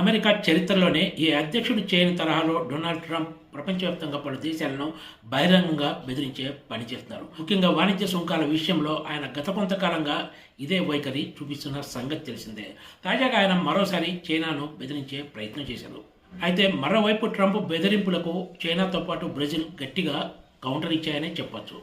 America చరిత్రలోనే ఈ అధ్యక్షుడు చేయని తరహాలో డొనాల్డ్ ట్రంప్ ప్రపంచవ్యాప్తంగా పలు దేశాలను బహిరంగంగా బెదిరించే పని చేస్తున్నారు. ముఖ్యంగా వాణిజ్య సుంకాల విషయంలో ఆయన గత కొంతకాలంగా ఇదే వైఖరి చూపిస్తున్న సంగతి తెలిసిందే. తాజాగా ఆయన మరోసారి చైనాను బెదిరించే ప్రయత్నం చేశారు. అయితే మరోవైపు ట్రంప్ బెదిరింపులకు చైనాతో పాటు బ్రెజిల్ గట్టిగా కౌంటర్ ఇచ్చాయనే చెప్పొచ్చు.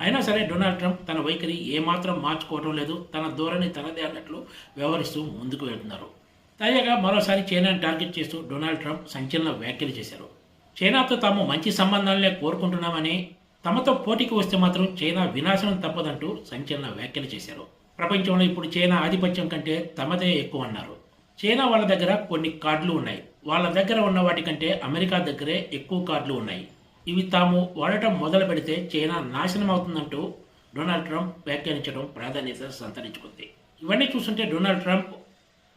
అయినా సరే డొనాల్డ్ ట్రంప్ తన వైఖరి ఏమాత్రం మార్చుకోవడం లేదు. తన ధోరణి తనదే అన్నట్లు వ్యవహరిస్తూ ముందుకు వెళ్తున్నారు. తాజాగా మరోసారి చైనాను టార్గెట్ చేస్తూ డొనాల్డ్ ట్రంప్ సంచలన వ్యాఖ్యలు చేశారు. చైనాతో తాము మంచి సంబంధాలనే కోరుకుంటున్నామని తమతో పోటీకి వస్తే మాత్రం చైనా వినాశనం తప్పదంటూ సంచలన వ్యాఖ్యలు చేశారు. ప్రపంచంలో ఇప్పుడు చైనా ఆధిపత్యం కంటే తమదే ఎక్కువ అన్నారు. చైనా వాళ్ళ దగ్గర కొన్ని కార్డులు ఉన్నాయి. వాళ్ళ దగ్గర ఉన్న వాటికంటే అమెరికా దగ్గరే ఎక్కువ కార్డులు ఉన్నాయి. ఇవి తాము వాడటం మొదలు పెడితే చైనా నాశనం అవుతుందంటూ డొనాల్డ్ ట్రంప్ వ్యాఖ్యానించడం ప్రాధాన్యత సంతరించుకుంది. ఇవన్నీ చూస్తుంటే డొనాల్డ్ ట్రంప్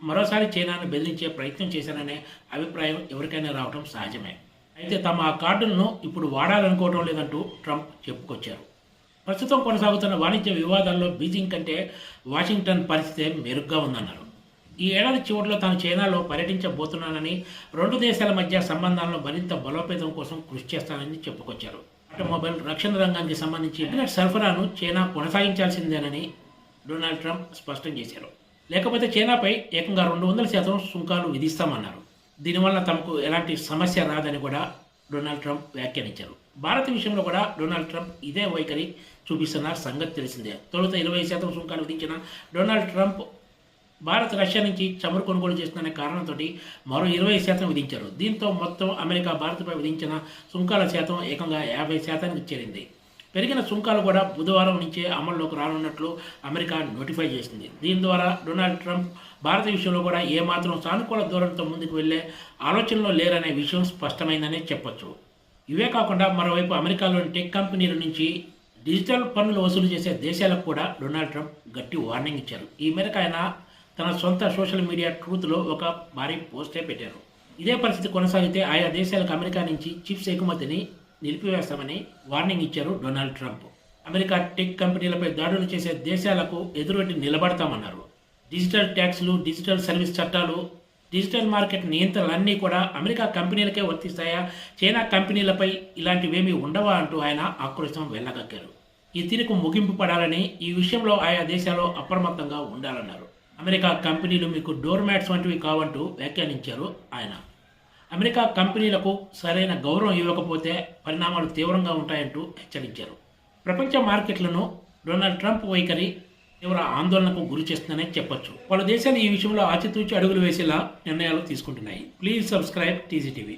మరోసారి చైనాను బెదిరించే ప్రయత్నం చేశారనే అభిప్రాయం ఎవరికైనా రావడం సహజమే. అయితే తమ ఆ కార్డులను ఇప్పుడు వాడాలనుకోవడం లేదంటూ ట్రంప్ చెప్పుకొచ్చారు. ప్రస్తుతం కొనసాగుతున్న వాణిజ్య వివాదాల్లో బీజింగ్ కంటే వాషింగ్టన్ పరిస్థితి మెరుగ్గా ఉందన్నారు. ఈ ఏడాది చివరిలో తాను చైనాలో పర్యటించబోతున్నానని రెండు దేశాల మధ్య సంబంధాలను మరింత బలోపేతం కోసం కృషి చేస్తానని చెప్పుకొచ్చారు. ఆటోమొబైల్ రక్షణ రంగానికి సంబంధించి ఇంటర్నెట్ సరఫరాను చైనా కొనసాగించాల్సిందేనని డొనాల్డ్ ట్రంప్ స్పష్టం చేశారు. లేకపోతే చైనాపై ఏకంగా రెండు వందల శాతం సుంకాలు విధిస్తామన్నారు. దీనివల్ల తమకు ఎలాంటి సమస్య రాదని కూడా డొనాల్డ్ ట్రంప్ వ్యాఖ్యానించారు. భారత్ విషయంలో కూడా డొనాల్డ్ ట్రంప్ ఇదే వైఖరి చూపిస్తున్న సంగతి తెలిసిందే. తొలుత ఇరవై శాతం సుంకాలు విధించిన డొనాల్డ్ ట్రంప్ భారత్ రష్యా నుంచి చమురు కొనుగోలు చేస్తున్న కారణంతో మరో ఇరవై శాతం విధించారు. దీంతో మొత్తం అమెరికా భారత్పై విధించిన సుంకాల శాతం ఏకంగా యాభై శాతానికి చేరింది. పెరిగిన సుంకాలు కూడా బుధవారం నుంచే అమల్లోకి రానున్నట్లు అమెరికా నోటిఫై చేసింది. దీని ద్వారా డొనాల్డ్ ట్రంప్ భారత విషయంలో కూడా ఏమాత్రం సానుకూల ధోరణితో ముందుకు వెళ్ళే ఆలోచనలో లేరనే విషయం స్పష్టమైందనే చెప్పొచ్చు. ఇవే కాకుండా మరోవైపు అమెరికాలోని టెక్ కంపెనీల నుంచి డిజిటల్ పన్నులు వసూలు చేసే దేశాలకు కూడా డొనాల్డ్ ట్రంప్ గట్టి వార్నింగ్ ఇచ్చారు. ఈ మేరకు ఆయన తన సొంత సోషల్ మీడియా ట్రూత్లో ఒక భారీ పోస్టే పెట్టారు. ఇదే పరిస్థితి కొనసాగితే ఆయా దేశాలకు అమెరికా నుంచి చిప్స్ ఎగుమతిని నిలిపివేస్తామని వార్నింగ్ ఇచ్చారు డొనాల్డ్ ట్రంప్. అమెరికా టెక్ కంపెనీలపై దాడులు చేసే దేశాలకు ఎదురొడ్డి నిలబడతామన్నారు. డిజిటల్ ట్యాక్స్లు డిజిటల్ సర్వీస్ చట్టాలు డిజిటల్ మార్కెట్ నియంత్రణలన్నీ కూడా అమెరికా కంపెనీలకే వర్తిస్తాయా? చైనా కంపెనీలపై ఇలాంటివేమీ ఉండవా అంటూ ఆయన ఆక్రోశం వెళ్ళగక్కారు ఈ తీరుకు ముగింపు పడాలని ఈ విషయంలో ఆయా దేశాలు అప్రమత్తంగా ఉండాలన్నారు. అమెరికా కంపెనీలు మీకు డోర్ మ్యాట్స్ వంటివి కావంటూ వ్యాఖ్యానించారు ఆయన. అమెరికా కంపెనీలకు సరైన గౌరవం ఇవ్వకపోతే పరిణామాలు తీవ్రంగా ఉంటాయంటూ హెచ్చరించారు. ప్రపంచ మార్కెట్లను డొనాల్డ్ ట్రంప్ వైఖరి తీవ్ర ఆందోళనకు గురి చేస్తుందనే చెప్పొచ్చు. పలు దేశాలు ఈ విషయంలో ఆచితూచి అడుగులు వేసేలా నిర్ణయాలు తీసుకుంటున్నాయి. Please subscribe TGTV